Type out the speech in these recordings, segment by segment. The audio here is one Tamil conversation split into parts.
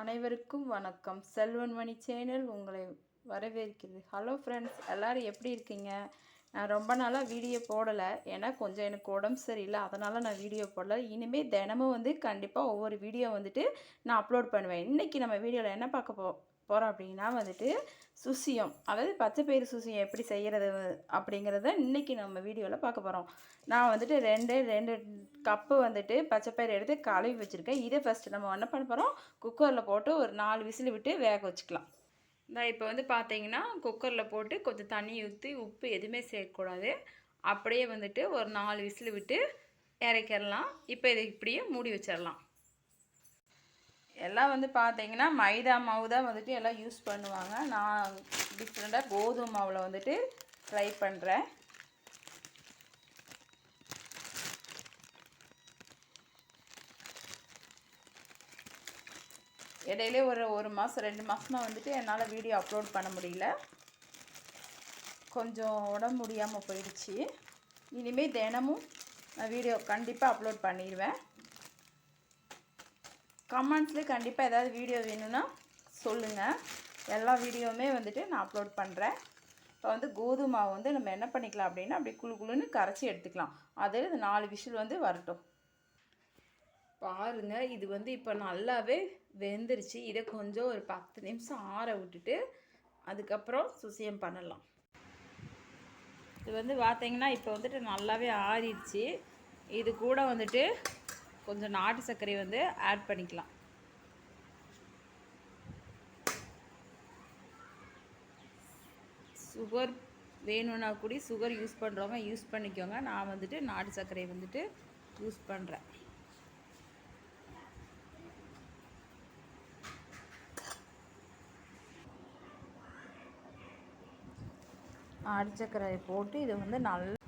அனைவருக்கும் வணக்கம். செல்வன் மணி சேனல் உங்களை வரவேற்கிறது. ஹலோ ஃப்ரெண்ட்ஸ் எல்லோரும் எப்படி இருக்கீங்க? நான் ரொம்ப நாளாக வீடியோ போடலை. ஏன்னா கொஞ்சம் எனக்கு உடம்பு சரியில்லை. அதனால் நான் வீடியோ போடலை. இனிமேல் தினமும் வந்து கண்டிப்பாக ஒவ்வொரு வீடியோ வந்துட்டு நான் அப்லோட் பண்ணுவேன். இன்றைக்கி நம்ம வீடியோவில் என்ன பார்க்க போ போகிறோம் அப்படின்னா வந்துட்டு சுசியம். அதாவது பச்சை பயிறு சுசியம் எப்படி செய்கிறது அப்படிங்கிறத இன்றைக்கி நம்ம வீடியோவில் பார்க்க போகிறோம் நான் வந்துட்டு ரெண்டு ரெண்டு கப்பு வந்துட்டு பச்சை பயிறு எடுத்து கழுவி வச்சுருக்கேன். இதை ஃபஸ்ட்டு நம்ம என்ன பண்ண போகிறோம் குக்கரில் போட்டு ஒரு நாலு விசில் விட்டு வேக வச்சுக்கலாம். இந்த இப்போ வந்து பார்த்தீங்கன்னா குக்கரில் போட்டு கொஞ்சம் தண்ணி ஊற்றி உப்பு எதுவுமே சேர்க்கக்கூடாது. அப்படியே வந்துட்டு ஒரு நாலு விசில் விட்டு இறக்கிடலாம். இப்போ இதை இப்படியே மூடி வச்சிடலாம். எல்லாம் வந்து பார்த்தீங்கன்னா மைதா மாவு தான் வந்துட்டு எல்லாம் யூஸ் பண்ணுவாங்க. நான் டிஃப்ரெண்ட்டாக கோதுமை மாவில் வந்துட்டு ட்ரை பண்ணுறேன் இடையிலே ஒரு ஒரு மாதம் ரெண்டு மாதமாக வந்துட்டு என்னால் வீடியோ அப்லோட் பண்ண முடியல. கொஞ்சம் உடம்பு முடியாமல் போயிடுச்சு. இனிமேல் தினமும் நான் வீடியோ கண்டிப்பாக அப்லோட் பண்ணிடுவேன். கமெண்ட்ஸ்லேயே கண்டிப்பாக ஏதாவது வீடியோ வேணும்னா சொல்லுங்கள் எல்லா வீடியோவுமே வந்துட்டு நான் அப்லோட் பண்ணுறேன் இப்போ வந்து கோதுமாவை வந்து நம்ம என்ன பண்ணிக்கலாம் அப்படின்னா அப்படி குழு குழுன்னு கரைச்சி எடுத்துக்கலாம். அதில் இந்த நாலு விஷில் வந்து வரட்டும். பாருங்கள் இது வந்து இப்போ நல்லாவே வெந்துருச்சு. இதை கொஞ்சம் ஒரு பத்து நிமிஷம் ஆற விட்டுட்டு அதுக்கப்புறம் சுசியம் பண்ணலாம். இது வந்து பார்த்தீங்கன்னா இப்போ வந்துட்டு நல்லாவே ஆறிடுச்சு. இது கூட வந்துட்டு கொஞ்சம் நாட்டு சர்க்கரை வந்து ஆட் பண்ணிக்கலாம். சுகர் வேணும்னா கூட சுகர் யூஸ் பண்ணுறவங்க யூஸ் பண்ணிக்கோங்க. நான் வந்துட்டு நாட்டு சர்க்கரை வந்துட்டு யூஸ் பண்ணுறேன் நாட்டு சர்க்கரை போட்டு இதை வந்து நல்லா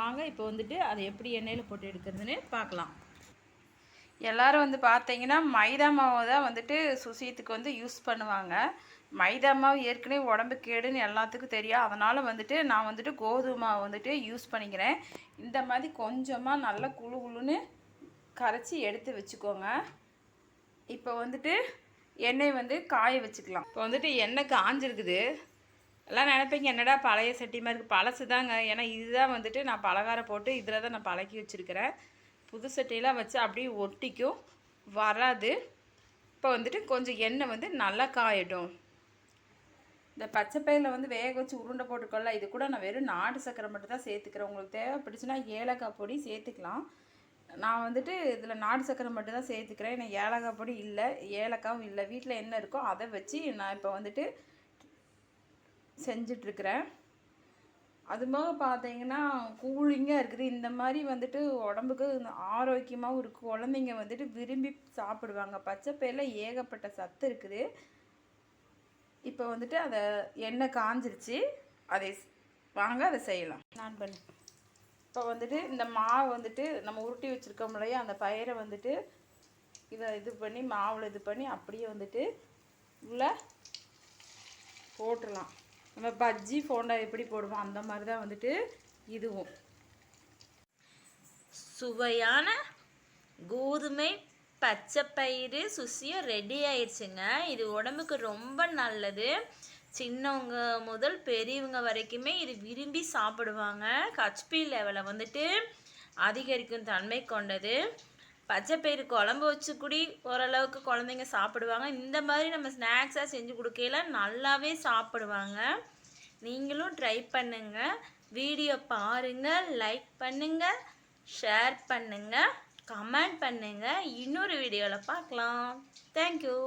வாங்க இப்போ வந்துட்டு அதை எப்படி எண்ணெயில் போட்டு எடுக்கிறதுன்னு பார்க்கலாம். எல்லோரும் வந்து பார்த்தீங்கன்னா மைதா மாவை தான் வந்துட்டு சுசியத்துக்கு வந்து யூஸ் பண்ணுவாங்க. மைதா மாவு ஏற்கனவே உடம்பு கேடுன்னு எல்லாத்துக்கும் தெரியும். அதனால் வந்துட்டு நான் வந்துட்டு கோதுமை மாவு வந்துட்டு யூஸ் பண்ணிக்கிறேன். இந்த மாதிரி கொஞ்சமாக நல்லா குழு குழுன்னு கரைச்சி எடுத்து வச்சுக்கோங்க. இப்போ வந்துட்டு எண்ணெய் வந்து காய வச்சுக்கலாம். இப்போ வந்துட்டு எண்ணெய் காஞ்சிருக்குது. எல்லாம் நினைப்பீங்க என்னடா பழைய சட்டி மாதிரி இருக்குது பழசு தாங்க ஏன்னா இதுதான் வந்துட்டு நான் பலகாரம் போட்டு இதில் தான் நான் பழக்கி வச்சுருக்கிறேன். புது சட்டியெல்லாம் வச்சு அப்படியே ஒட்டிக்கும். வராது. இப்போ வந்துட்டு கொஞ்சம் எண்ணெய் வந்து நல்லா காயிடும் இந்த பச்சை பயிரில் வந்து வேக வச்சு உருண்டை போட்டுக்கொள்ள இது கூட நான் வெறும் நாடு சக்கரை மட்டும் தான் சேர்த்துக்கிறேன். உங்களுக்கு தேவைப்பட்டுச்சுன்னா ஏலக்காய் பொடி சேர்த்துக்கலாம். நான் வந்துட்டு இதில் நாடு சக்கரை மட்டும் தான் சேர்த்துக்கிறேன். ஏன்னா ஏலக்காய் பொடி இல்லை ஏலக்காவும் இல்லை. வீட்டில் என்ன இருக்கோ அதை வச்சு நான் இப்போ வந்துட்டு செஞ்சிட்ருக்கிறேன். போக பார்த்தீங்கன்னா கூலிங்காக இருக்குது. இந்த மாதிரி வந்துட்டு உடம்புக்கு ஆரோக்கியமாகவும் இருக்குது குழந்தைங்க வந்துட்டு விரும்பி சாப்பிடுவாங்க. பச்சை பயிரில் ஏகப்பட்ட சத்து இருக்குது. இப்போ வந்துட்டு அதை எண்ணெய் காஞ்சிருச்சு. அதை வாங்க அதை செய்யலாம். நான் பண்ணி. இப்போ வந்துட்டு இந்த மாவு வந்துட்டு நம்ம உருட்டி வச்சுருக்கோம் இல்லையா? அந்த பயிரை வந்துட்டு இதை இது பண்ணி மாவில் இது பண்ணி அப்படியே வந்துட்டு உள்ளே போட்டுடலாம். நம்ம பஜ்ஜி போண்டா எப்படி போடுவோம்? அந்த மாதிரி தான் வந்துட்டு இதுவும். சுவையான கோதுமை பச்சை பயிறு சுசியும் ரெடி ஆயிடுச்சுங்க. இது உடம்புக்கு ரொம்ப நல்லது. சின்னவங்க முதல் பெரியவங்க வரைக்குமே இது விரும்பி சாப்பிடுவாங்க. கச்பி லெவலை வந்துட்டு அதிகரிக்கும் தன்மை கொண்டது. பச்சைப்பயிறு குழம்பு வச்சு கூடி ஓரளவுக்கு குழந்தைங்க சாப்பிடுவாங்க. இந்த மாதிரி நம்ம ஸ்நாக்ஸாக செஞ்சு கொடுக்கையில நல்லாவே சாப்பிடுவாங்க. நீங்களும் ட்ரை பண்ணுங்கள் வீடியோ பாருங்கள் லைக் பண்ணுங்கள் ஷேர் பண்ணுங்கள் கமெண்ட் பண்ணுங்கள் இன்னொரு வீடியோவில் பார்க்கலாம் தேங்க்யூ